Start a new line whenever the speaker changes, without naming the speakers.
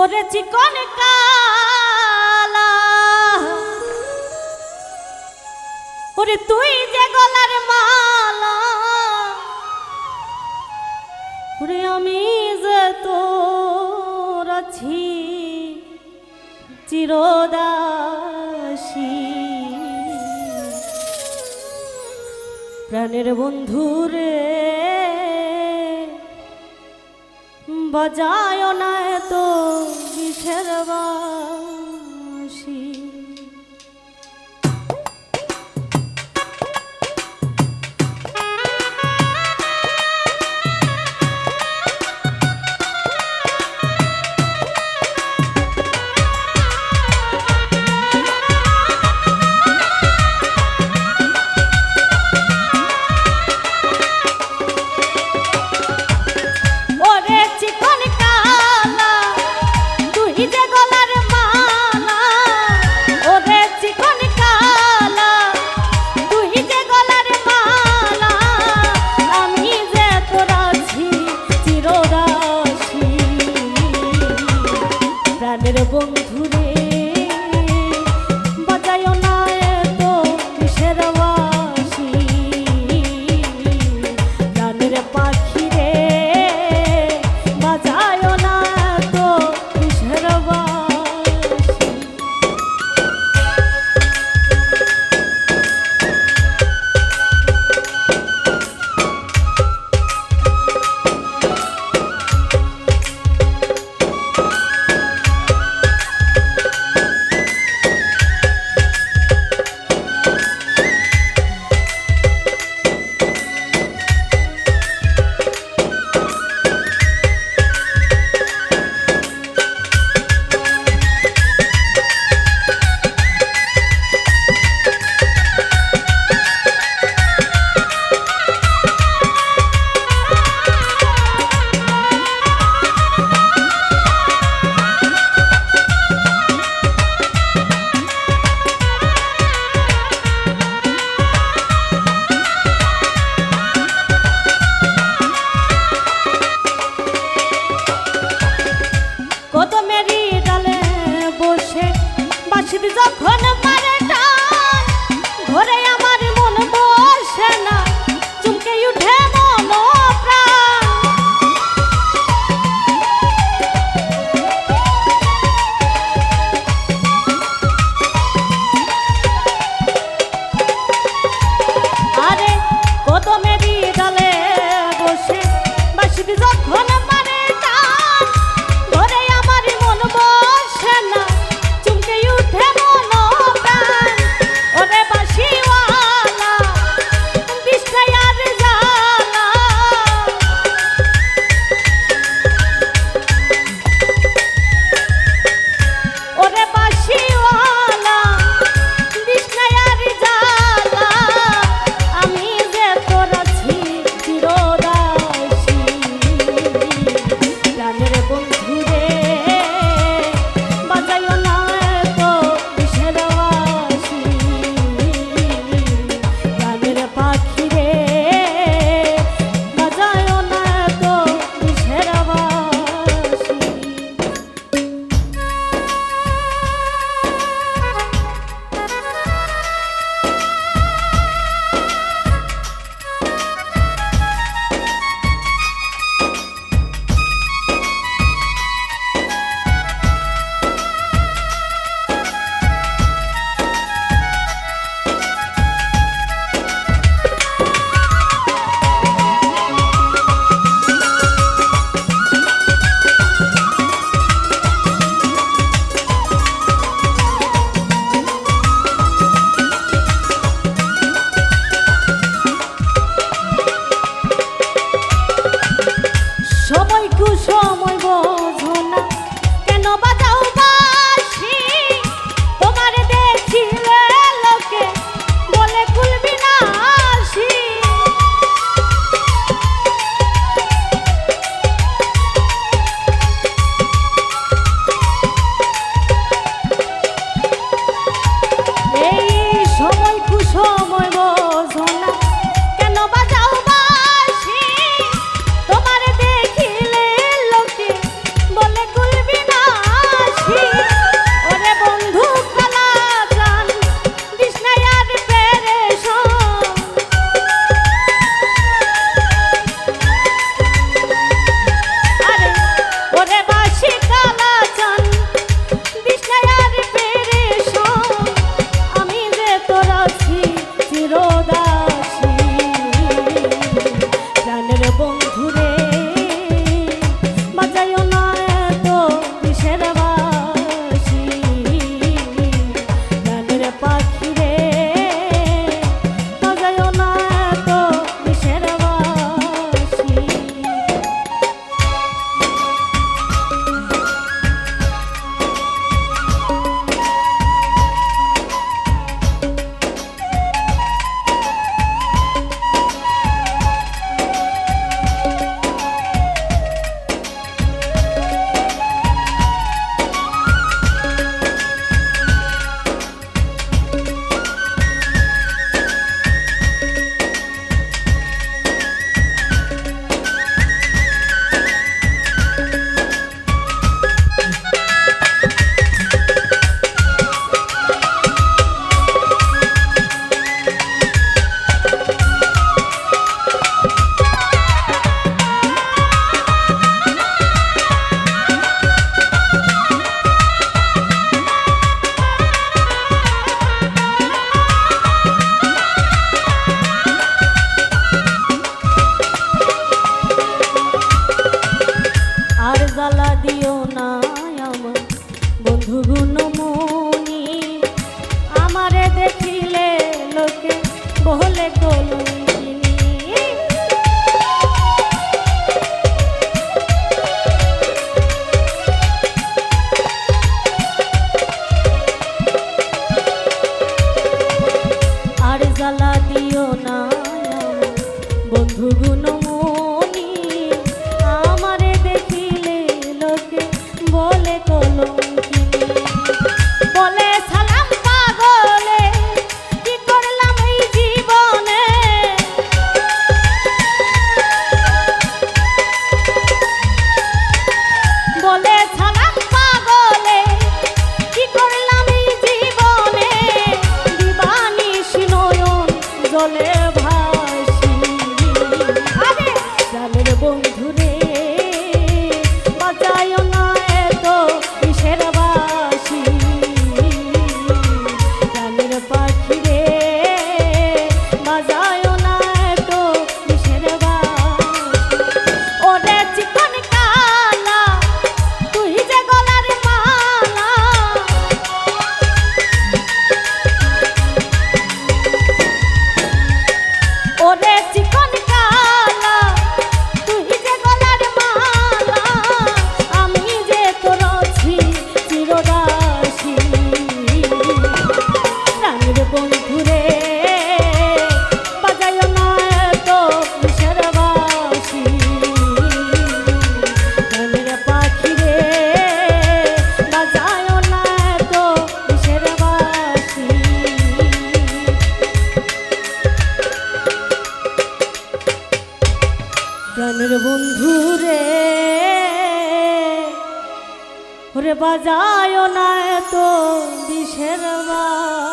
ওরে চিকন ওরে তুই যে গলার মালা। ওরে আমি যে তোর আছি, চিরদাসী। প্রাণের বন্ধু বাজায় না তো বিষের বাজায় না এত বিষের বা